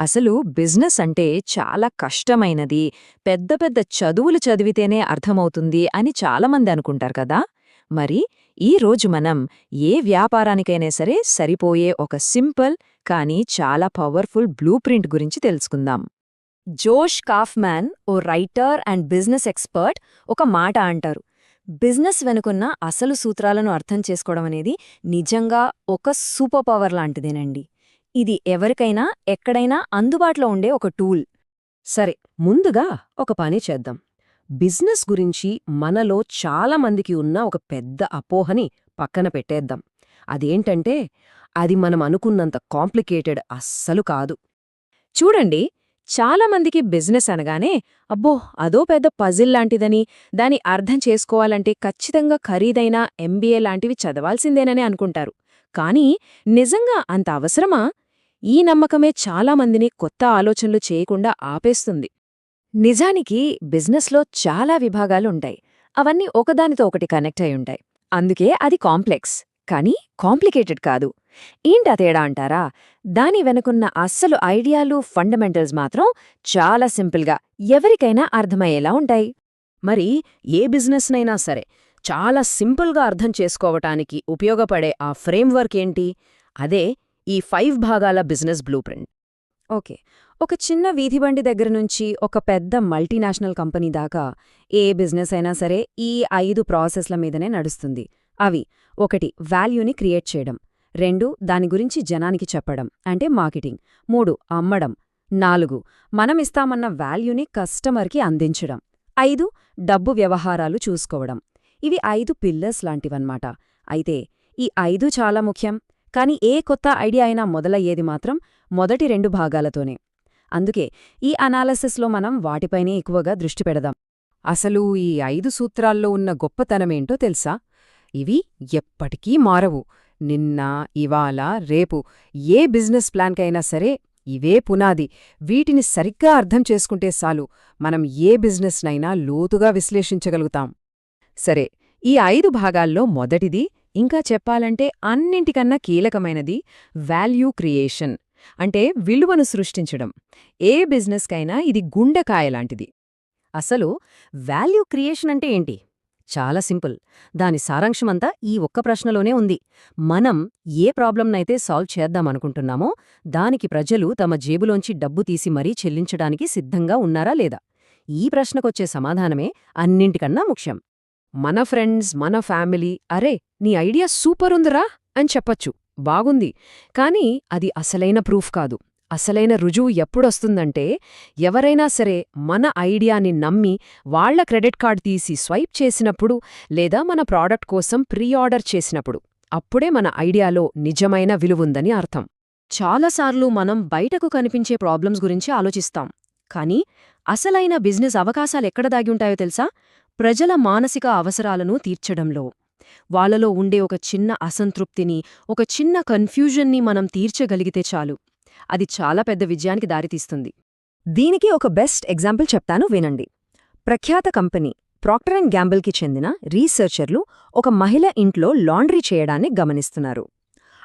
అసలు బిజినెస్ అంటే చాలా కష్టమైనది. పెద్ద పెద్ద చదువులు చదివితేనే అర్థమవుతుంది అని చాలామంది అనుకుంటారు కదా. మరి ఈ రోజు మనం ఏ వ్యాపారానికైనా సరే సరిపోయే ఒక సింపుల్ కానీ చాలా పవర్ఫుల్ బ్లూ ప్రింట్ గురించి తెలుసుకుందాం. జోష్ కాఫ్మ్యాన్ ఓ రైటర్ అండ్ బిజినెస్ ఎక్స్పర్ట్ ఒక మాట అంటారు. బిజినెస్ వెనుకున్న అసలు సూత్రాలను అర్థం చేసుకోవడం అనేది నిజంగా ఒక సూపర్ పవర్ లాంటిదేనండి. ఇది ఎవరికైనా ఎక్కడైనా అందుబాటులో ఉండే ఒక టూల్. సరే ముందుగా ఒక పని చేద్దాం. బిజినెస్ గురించి మనలో చాలామందికి ఉన్న ఒక పెద్ద అపోహని పక్కన పెట్టేద్దాం. అదేంటంటే అది మనం అనుకున్నంత కాంప్లికేటెడ్ అస్సలు కాదు. చూడండి చాలామందికి బిజినెస్ అనగానే అబ్బో అదో పెద్ద పజిల్ లాంటిదని దాని అర్థం చేసుకోవాలంటే ఖచ్చితంగా ఖరీదైన ఎంబీఏ లాంటివి చదవాల్సిందేనని అనుకుంటారు. కానీ నిజంగా అంత అవసరమా? ఈ నమ్మకమే చాలామందిని కొత్త ఆలోచనలు చేయకుండా ఆపేస్తుంది. నిజానికి బిజినెస్లో చాలా విభాగాలుంటాయి అవన్నీ ఒకదానితో ఒకటి కనెక్ట్ అయి ఉంటాయి. అందుకే అది కాంప్లెక్స్. కానీ కాంప్లికేటెడ్ కాదు. ఏంటా తేడా అంటారా? దాని వెనుకున్న అస్సలు ఐడియాలు ఫండమెంటల్స్ మాత్రం చాలా సింపుల్గా ఎవరికైనా అర్థమయ్యేలా ఉంటాయి. మరి ఏ బిజినెస్నైనా సరే చాలా సింపుల్గా అర్థం చేసుకోవటానికి ఉపయోగపడే ఆ ఫ్రేమ్వర్క్ ఏంటి? అదే ఈ ఫైవ్ భాగాల బిజినెస్ బ్లూ ప్రింట్. ఓకే. ఒక చిన్న వీధిబండి దగ్గర నుంచి ఒక పెద్ద మల్టీనేషనల్ కంపెనీ దాకా ఏ బిజినెస్ అయినా సరే ఈ ఐదు ప్రాసెస్ల మీదనే నడుస్తుంది. అవి ఒకటి వాల్యూని క్రియేట్ చేయడం. రెండు దాని గురించి జనానికి చెప్పడం అంటే మార్కెటింగ్. మూడు అమ్మడం. నాలుగు మనం ఇస్తామన్న వాల్యూని కస్టమర్కి అందించడం. ఐదు డబ్బు వ్యవహారాలు చూసుకోవడం. ఇవి ఐదు పిల్లర్స్ లాంటివన్నమాట. అయితే ఈ ఐదు చాలా ముఖ్యం. కాని ఏ కొత్త ఐడియా అయినా మొదలయ్యేది మాత్రం మొదటి రెండు భాగాలతోనే. అందుకే ఈ అనాలసిస్లో మనం వాటిపైనే ఎక్కువగా దృష్టి పెడదాం. అసలు ఈ ఐదు సూత్రాల్లో ఉన్న గొప్పతనమేంటో తెలుసా? ఇవి ఎప్పటికీ మారవు. నిన్న ఇవాళ రేపు ఏ బిజినెస్ ప్లాన్కైనా సరే ఇవే పునాది. వీటిని సరిగ్గా అర్థం చేసుకుంటే చాలు మనం ఏ బిజినెస్నైనా లోతుగా విశ్లేషించగలుగుతాం. సరే ఈ ఐదు భాగాల్లో మొదటిది ఇంకా చెప్పాలంటే అన్నింటికన్నా కీలకమైనది వాల్యూ క్రియేషన్ అంటే విలువను సృష్టించడం. ఏ బిజినెస్కైనా ఇది గుండెకాయలాంటిది అసలు వాల్యూ క్రియేషన్ అంటే ఏంటి? చాలా సింపుల్. దాని సారాంశమంతా ఈ ఒక్క ప్రశ్నలోనే ఉంది. మనం ఏ ప్రాబ్లంనైతే సాల్వ్ చేద్దామనుకుంటున్నామో దానికి ప్రజలు తమ జేబులోంచి డబ్బు తీసి మరీ చెల్లించడానికి సిద్ధంగా ఉన్నారా లేదా? ఈ ప్రశ్నకొచ్చే సమాధానమే అన్నింటికన్నా ముఖ్యం. మన ఫ్రెండ్స్ మన ఫ్యామిలీ అరే నీ ఐడియా సూపర్ ఉందిరా అని చెప్పొచ్చు. బాగుంది. కానీ అది అసలైన ప్రూఫ్ కాదు. అసలైన రుజువు ఎప్పుడొస్తుందంటే ఎవరైనా సరే మన ఐడియాని నమ్మి వాళ్ళ క్రెడిట్ కార్డ్ తీసి స్వైప్ చేసినప్పుడు లేదా మన ప్రాడక్ట్ కోసం ప్రీ ఆర్డర్ చేసినప్పుడు అప్పుడే మన ఐడియాలో నిజమైన విలువుందని అర్థం. చాలాసార్లు మనం బయటకు కనిపించే ప్రాబ్లమ్స్ గురించి ఆలోచిస్తాం. కానీ అసలైన బిజినెస్ అవకాశాలెక్కడ దాగివుంటాయో తెలుసా? ప్రజల మానసిక అవసరాలను తీర్చడంలో. వాళ్ళలో ఉండే ఒక చిన్న అసంతృప్తిని ఒక చిన్న కన్ఫ్యూజన్ని మనం తీర్చగలిగితే చాలు. అది చాలా పెద్ద విజయానికి దారితీస్తుంది. దీనికి ఒక బెస్ట్ ఎగ్జాంపుల్ చెప్తాను వినండి. ప్రఖ్యాత కంపెనీ ప్రాక్టర్ అండ్ గ్యాంబుల్కి చెందిన రీసెర్చర్లు ఒక మహిళ ఇంట్లో లాండ్రీ చేయడాన్ని గమనిస్తున్నారు.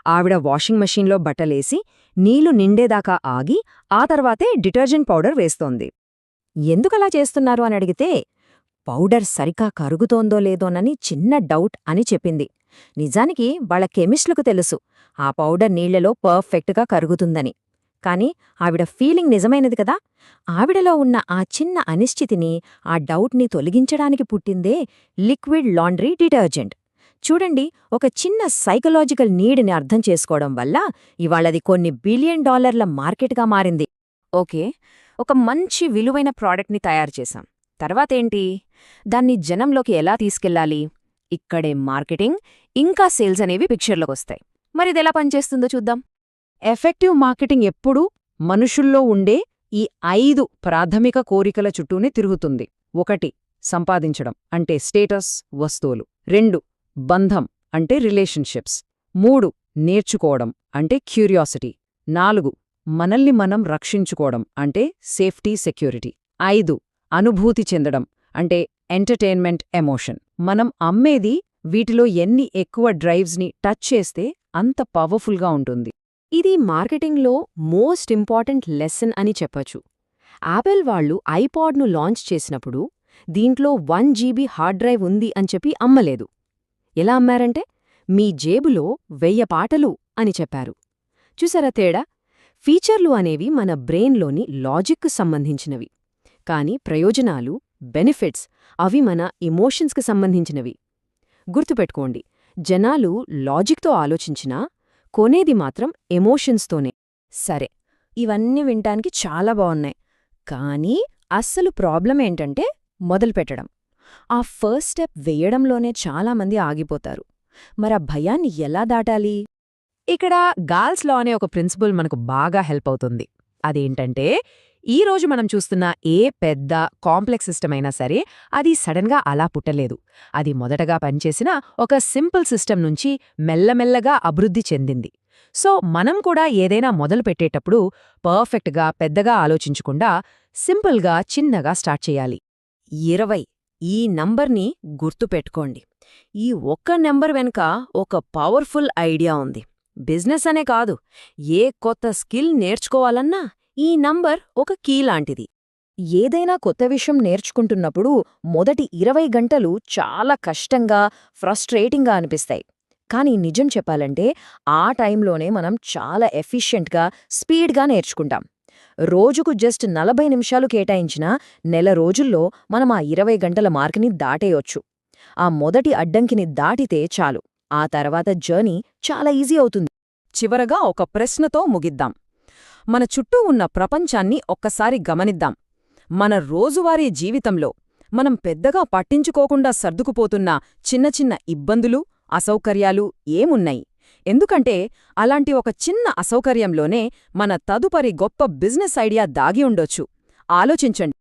ఆవిడ వాషింగ్ మెషీన్లో బట్టలేసి నీళ్ళు నిండేదాకా ఆగి ఆ తర్వాతే డిటర్జెంట్ పౌడర్ వేస్తోంది. ఎందుకలా చేస్తున్నారు? అని అడిగితే పౌడర్ సరిగా కరుగుతోందో లేదోనని చిన్న డౌట్ అని చెప్పింది. నిజానికి వాళ్ళ కెమిస్ట్లకు తెలుసు ఆ పౌడర్ నీళ్ళలో పర్ఫెక్ట్గా కరుగుతుందని. కాని ఆవిడ ఫీలింగ్ నిజమైనది కదా? ఆవిడలో ఉన్న ఆ చిన్న అనిశ్చితిని ఆ డౌట్ని తొలగించడానికి పుట్టిందే లిక్విడ్ లాండ్రీ డిటర్జెంట్. చూడండి ఒక చిన్న సైకలాజికల్ నీడ్ని అర్థం చేసుకోవడం వల్ల ఇవాళది కొన్ని బిలియన్ డాలర్ల మార్కెట్గా మారింది. ఓకే ఒక మంచి విలువైన ప్రాడక్ట్ని తయారు చేశాం. తర్వాతేంటి? దాన్ని జనంలోకి ఎలా తీసుకెళ్ళాలి ఇక్కడే మార్కెటింగ్ ఇంకా సేల్స్ అనేవి పిక్చర్లోకొస్తాయి. మరిదెలా పనిచేస్తుందో చూద్దాం. ఎఫెక్టివ్ మార్కెటింగ్ ఎప్పుడూ మనుషుల్లో ఉండే ఈ ఐదు ప్రాథమిక కోరికల చుట్టూనే తిరుగుతుంది. ఒకటి సంపాదించడం అంటే స్టేటస్ వస్తువులు. రెండు బంధం అంటే రిలేషన్షిప్స్. మూడు నేర్చుకోవడం అంటే క్యూరియాసిటీ. నాలుగు మనల్ని మనం రక్షించుకోవడం అంటే సేఫ్టీ సెక్యూరిటీ. ఐదు అనుభూతి చెందడం అంటే ఎంటర్టైన్మెంట్ ఎమోషన్. మనం అమ్మేది వీటిలో ఎన్ని ఎక్కువ డ్రైవ్స్ని టచ్ చేస్తే అంత పవర్ఫుల్గా ఉంటుంది. ఇది మార్కెటింగ్లో మోస్ట్ ఇంపార్టెంట్ లెసన్ అని చెప్పొచ్చు. యాపిల్ వాళ్ళు ఐపాడ్ను లాంచ్ చేసినప్పుడు దీంట్లో వన్ జీబీ హార్డ్ డ్రైవ్ ఉంది అని చెప్పి అమ్మలేదు. ఎలా అమ్మారంటే మీ జేబులో వెయ్య పాటలు అని చెప్పారు. చూసారా తేడా? ఫీచర్లు అనేవి మన బ్రెయిన్లోని లాజిక్కు సంబంధించినవి. కాని ప్రయోజనాలు బెనిఫిట్స్ అవి మన ఇమోషన్స్కి సంబంధించినవి. గుర్తుపెట్టుకోండి జనాలు లాజిక్తో ఆలోచించినా కొనేది మాత్రం ఎమోషన్స్తోనే. సరే ఇవన్నీ వినటానికి చాలా బావున్నాయి. కానీ అస్సలు ప్రాబ్లం ఏంటంటే మొదలుపెట్టడం. ఆ ఫస్ట్ స్టెప్ వేయడంలోనే చాలామంది ఆగిపోతారు. మరా భయాన్ని ఎలా దాటాలి? ఇక్కడ గాల్స్లో అనే ఒక ప్రిన్సిపల్ మనకు బాగా హెల్ప్ అవుతుంది. అదేంటంటే ఈ రోజు మనం చూస్తున్న ఏ పెద్ద కాంప్లెక్స్ సిస్టమ్ అయినా సరే అది సడన్గా అలా పుట్టలేదు. అది మొదటగా పనిచేసిన ఒక సింపుల్ సిస్టమ్ నుంచి మెల్లమెల్లగా అభివృద్ధి చెందింది. సో మనం కూడా ఏదైనా మొదలు పెట్టేటప్పుడు పర్ఫెక్ట్గా పెద్దగా ఆలోచించకుండా సింపుల్గా చిన్నగా స్టార్ట్ చేయాలి. ఇరవై. ఈ నంబర్ని గుర్తుపెట్టుకోండి ఈ ఒక్క నెంబర్ వెనుక ఒక పవర్ఫుల్ ఐడియా ఉంది. బిజినెస్ అనే కాదు. ఏ కొత్త స్కిల్ నేర్చుకోవాలన్నా ఈ నంబర్ ఒక కీ లాంటిది ఏదైనా కొత్త విషయం నేర్చుకుంటున్నప్పుడు మొదటి ఇరవై గంటలు చాలా కష్టంగా ఫ్రస్ట్రేటింగ్గా అనిపిస్తాయి. కానీ నిజం చెప్పాలంటే ఆ టైంలోనే మనం చాలా ఎఫిషియెంట్గా స్పీడ్గా నేర్చుకుంటాం. రోజుకు జస్ట్ నలభై నిమిషాలు కేటాయించినా నెల రోజుల్లో మనం ఆ ఇరవై గంటల మార్కుని దాటేయొచ్చు. ఆ మొదటి అడ్డంకిని దాటితే చాలు. ఆ తర్వాత జర్నీ చాలా ఈజీ అవుతుంది. చివరగా ఒక ప్రశ్నతో ముగిద్దాం. మన చుట్టూ ఉన్న ప్రపంచాన్ని ఒక్కసారి గమనిద్దాం. మన రోజువారీ జీవితంలో మనం పెద్దగా పట్టించుకోకుండా సర్దుకుపోతున్న చిన్న చిన్న ఇబ్బందులు అసౌకర్యాలు ఏమున్నాయి? ఎందుకంటే అలాంటి ఒక చిన్న అసౌకర్యంలోనే మన తదుపరి గొప్ప బిజినెస్ ఐడియా దాగి ఉండొచ్చు. ఆలోచించండి.